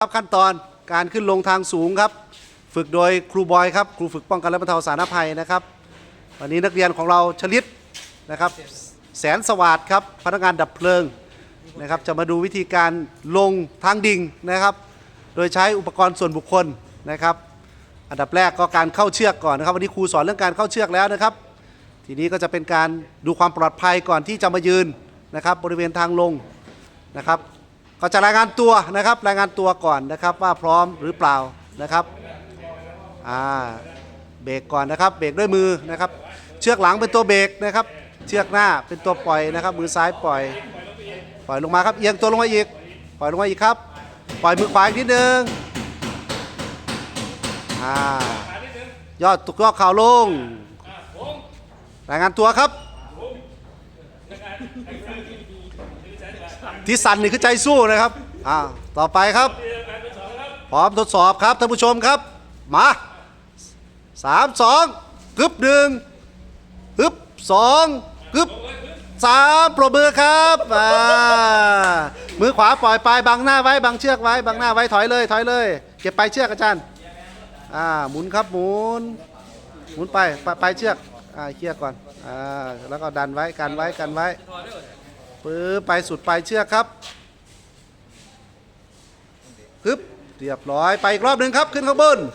ครับขั้นตอนการขึ้นลงทางสูงครับ ฝึกโดยครูบอยครับครูฝึกป้องกันและบรรเทาสาธารณภัยนะครับ วันนี้นักเรียนของเราชลิดนะครับ แสนสวัสดครับพนักงานดับเพลิงนะครับจะมาดูวิธีการลงทางดิ่งนะครับ โดยใช้อุปกรณ์ส่วนบุคคลนะครับ อันดับแรกก็การเข้าเชือกก่อนนะครับ วันนี้ครูสอนเรื่องการเข้าเชือกแล้วนะครับ ทีนี้ก็จะเป็นการดูความปลอดภัยก่อนที่จะมายืนนะครับ บริเวณทางลงนะครับ ก็จะรายงานตัวนะครับรายงานตัวก่อนนะครับว่าพร้อมหรือเปล่านะครับอ่าเบรกก่อนนะครับเบรกด้วยมือนะครับ เชือกหลังเป็นตัวเบรกนะครับ เชือกหน้าเป็นตัวปล่อยนะครับ มือซ้ายปล่อย ปล่อยลงมาครับเอียงตัวลงมาอีก ปล่อยลงมาอีกครับ ปล่อยมือขวาอีกนิดนึงอ่ายอดตุกยอดเข่าลงรายงานตัวครับ ที่สั่นนี่คือใจสู้นะครับอ่าต่อไปครับ พร้อมทดสอบครับท่านผู้ชมครับ มาสามสองกึบหนึ่งกึบสองกึบสามปรบมือครับอ่ามือขวาปล่อยปลายบังหน้าไว้บังเชือกไว้บังหน้าไว้ถอยเลยถอยเลย เก็บปลายเชือกอาจารย์อ่าหมุนครับหมุนหมุนไปไปไปเชือก อ่าเชือกก่อนอ่าแล้วก็ดันไว้กันไว้กันไว้ปื้อไปสุดปลายเชือกครับปึ๊บเรียบร้อยไปอีกรอบหนึ่งครับขึ้นข้างบน